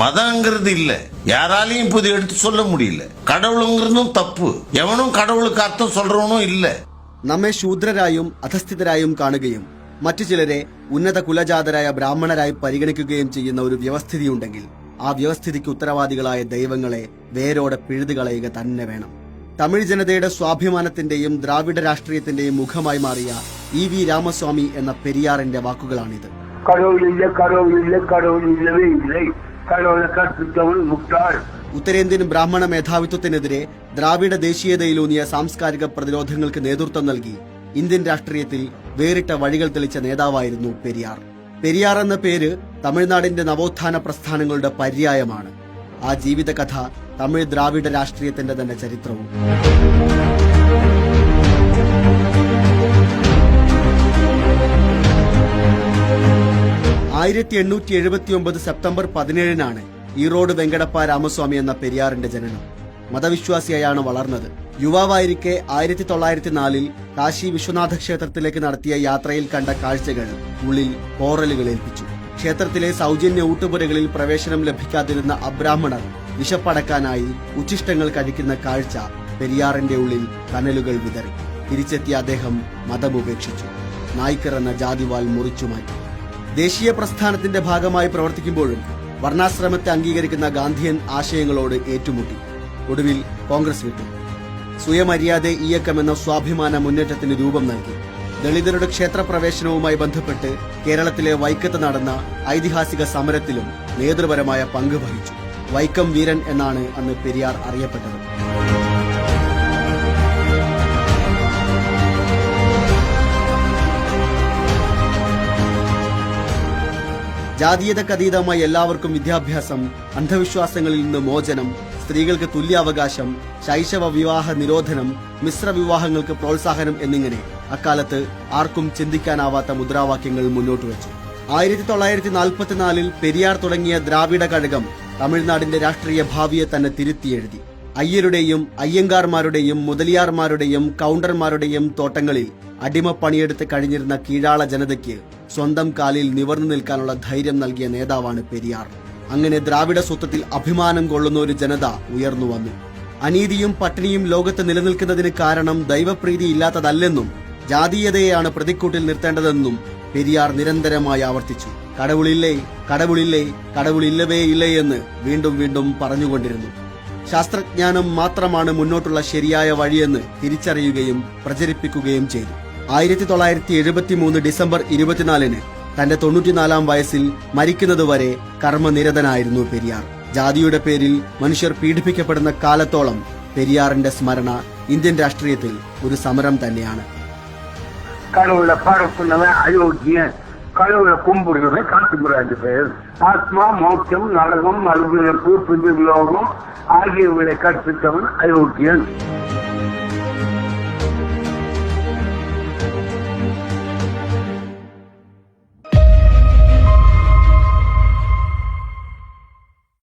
மதங்கிறது இல்ல யாராலையும் இப்போது எடுத்து சொல்ல முடியல கடவுளுங்கிறதும் தப்பு எவனும் கடவுளுக்கு அர்த்தம் சொல்றவனும் இல்ல നമ്മെ ശൂദ്രരായും അധസ്ഥിതരായും കാണുകയും മറ്റു ചിലരെ ഉന്നത കുലജാതരായ ബ്രാഹ്മണരായി പരിഗണിക്കുകയും ചെയ്യുന്ന ഒരു വ്യവസ്ഥിതിയുണ്ടെങ്കിൽ ആ വ്യവസ്ഥിതിക്ക് ഉത്തരവാദികളായ ദൈവങ്ങളെ വേരോടെ പിഴുതുകളയുക തന്നെ വേണം തമിഴ് ജനതയുടെ സ്വാഭിമാനത്തിന്റെയും ദ്രാവിഡ രാഷ്ട്രീയത്തിന്റെയും മുഖമായി മാറിയ ഇ വി രാമസ്വാമി എന്ന പെരിയാറിന്റെ വാക്കുകളാണിത് கடவுள் இல்லை கடவுள் இல்லை ഉത്തരേന്ത്യൻ ബ്രാഹ്മണ മേധാവിത്വത്തിനെതിരെ ദ്രാവിഡ ദേശീയതയിലൂന്നിയ സാംസ്കാരിക പ്രതിരോധങ്ങൾക്ക് നേതൃത്വം നൽകി ഇന്ത്യൻ രാഷ്ട്രീയത്തിൽ വേറിട്ട വഴികൾ തെളിച്ച നേതാവായിരുന്നു പെരിയാർ. പെരിയാർ എന്ന പേര് തമിഴ്നാടിന്റെ നവോത്ഥാന പ്രസ്ഥാനങ്ങളുടെ പര്യായമാണ്. ആ ജീവിതകഥ തമിഴ് ദ്രാവിഡ രാഷ്ട്രീയത്തിന്റെ തന്നെ ചരിത്രവും. ആയിരത്തി എണ്ണൂറ്റി എഴുപത്തി ഒമ്പത് സെപ്റ്റംബർ പതിനേഴിനാണ് ഈറോഡ് വെങ്കടപ്പ രാമസ്വാമി എന്ന പെരിയാറിന്റെ ജനനം. മതവിശ്വാസിയായാണ് വളർന്നത്. യുവാവായിരിക്കെ ആയിരത്തി തൊള്ളായിരത്തി നാലിൽ കാശി വിശ്വനാഥ ക്ഷേത്രത്തിലേക്ക് നടത്തിയ യാത്രയിൽ കണ്ട കാഴ്ചകൾ ഉള്ളിൽ പോറലുകൾ ഏൽപ്പിച്ചു ക്ഷേത്രത്തിലെ സൗജന്യ ഊട്ടുപുരകളിൽ പ്രവേശനം ലഭിക്കാതിരുന്ന അബ്രാഹ്മണർ വിശപ്പടക്കാനായി ഉച്ചിഷ്ടങ്ങൾ കഴിക്കുന്ന കാഴ്ച പെരിയാറിന്റെ ഉള്ളിൽ കനലുകൾ വിതറി. തിരിച്ചെത്തിയ അദ്ദേഹം മതമുപേക്ഷിച്ചു. നായ്ക്കർ എന്ന ജാതിവാൽ മുറിച്ചുമാറ്റി. ദേശീയ പ്രസ്ഥാനത്തിന്റെ ഭാഗമായി പ്രവർത്തിക്കുമ്പോഴും വർണാശ്രമത്തെ അംഗീകരിക്കുന്ന ഗാന്ധിയൻ ആശയങ്ങളോട് ഏറ്റുമുട്ടി. ഒടുവിൽ കോൺഗ്രസ് വിട്ടു. സ്വയമര്യാദ ഇയക്കം എന്ന സ്വാഭിമാന മുന്നേറ്റത്തിന് രൂപം നൽകി. ദളിതരുടെ ക്ഷേത്രപ്രവേശനവുമായി ബന്ധപ്പെട്ട് കേരളത്തിലെ വൈക്കത്ത് നടന്ന ഐതിഹാസിക സമരത്തിലും നേതൃപരമായ പങ്ക് വഹിച്ചു. വൈക്കം വീരൻ എന്നാണ് അന്ന് പെരിയാർ അറിയപ്പെട്ടത്. ജാതീയതക്കതീതമായി എല്ലാവർക്കും വിദ്യാഭ്യാസം അന്ധവിശ്വാസങ്ങളിൽ നിന്ന് മോചനം സ്ത്രീകൾക്ക് തുല്യാവകാശം ശൈശവ വിവാഹ നിരോധനം മിശ്ര വിവാഹങ്ങൾക്ക് പ്രോത്സാഹനം എന്നിങ്ങനെ. അക്കാലത്ത് ആർക്കും ചിന്തിക്കാനാവാത്ത മുദ്രാവാക്യങ്ങൾ മുന്നോട്ട് വെച്ചു. ആയിരത്തി തൊള്ളായിരത്തി നാൽപ്പത്തിനാലിൽ പെരിയാർ തുടങ്ങിയ ദ്രാവിഡ കഴകം തമിഴ്നാടിന്റെ രാഷ്ട്രീയ ഭാവിയെ തന്നെ തിരുത്തിയെഴുതി. അയ്യരുടെയും അയ്യങ്കാർമാരുടെയും മുതലിയാർമാരുടെയും കൗണ്ടർമാരുടെയും തോട്ടങ്ങളിൽ അടിമപ്പണിയെടുത്ത് കഴിഞ്ഞിരുന്ന കീഴാള ജനതയ്ക്ക് സ്വന്തം കാലിൽ നിവർന്നു നിൽക്കാനുള്ള ധൈര്യം നൽകിയ നേതാവാണ് പെരിയാർ. അങ്ങനെ ദ്രാവിഡ സ്വത്വത്തിൽ അഭിമാനം കൊള്ളുന്ന ഒരു ജനത ഉയർന്നു വന്നു. അനീതിയും പട്ടിണിയും ലോകത്ത് നിലനിൽക്കുന്നതിന് കാരണം ദൈവപ്രീതി ഇല്ലാത്തതല്ലെന്നും ജാതീയതയെയാണ് പ്രതിക്കൂട്ടിൽ നിർത്തേണ്ടതെന്നും പെരിയാർ നിരന്തരമായി ആവർത്തിച്ചു. കടവുളില്ലേ കടവുളില്ലേ കടവുളില്ലവേ ഇല്ലേ എന്ന് വീണ്ടും വീണ്ടും പറഞ്ഞുകൊണ്ടിരുന്നു. ശാസ്ത്രജ്ഞാനം മാത്രമാണ് മുന്നോട്ടുള്ള ശരിയായ വഴിയെന്ന് തിരിച്ചറിയുകയും പ്രചരിപ്പിക്കുകയും ചെയ്തു. ആയിരത്തി തൊള്ളായിരത്തി എഴുപത്തി മൂന്ന് ഡിസംബർ ഇരുപത്തിനാലിന് തന്റെ തൊണ്ണൂറ്റിനാലാം വയസ്സിൽ മരിക്കുന്നതുവരെ കർമ്മനിരതനായിരുന്നു പെരിയാർ ജാതിയുടെ പേരിൽ മനുഷ്യർ പീഡിപ്പിക്കപ്പെടുന്ന കാലത്തോളം പെരിയാറിന്റെ സ്മരണ ഇന്ത്യൻ രാഷ്ട്രീയത്തിൽ ഒരു സമരം തന്നെയാണ് கடவுளை பரப்புனவன் அயோக்கியன் கடவுளை கும்பிடுறவன் காட்டுமிராஜ் பெயர் ஆத்மா மோட்சம் நரகம் மறுபிறப்பு பிதிர்லோகம் ஆகியவர்களை கற்பித்தவன் அயோக்கியன்